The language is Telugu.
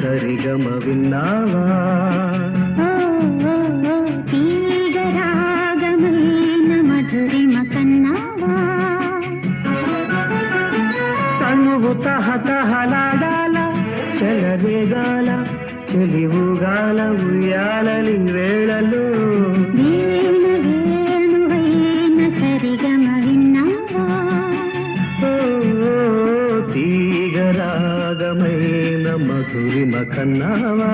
సరిగమ విన్నావా? తనువు తహతహలాడాల చెలరేగాల చెలివుగాల ఉయ్యాలని మధురిమ కన్నావా?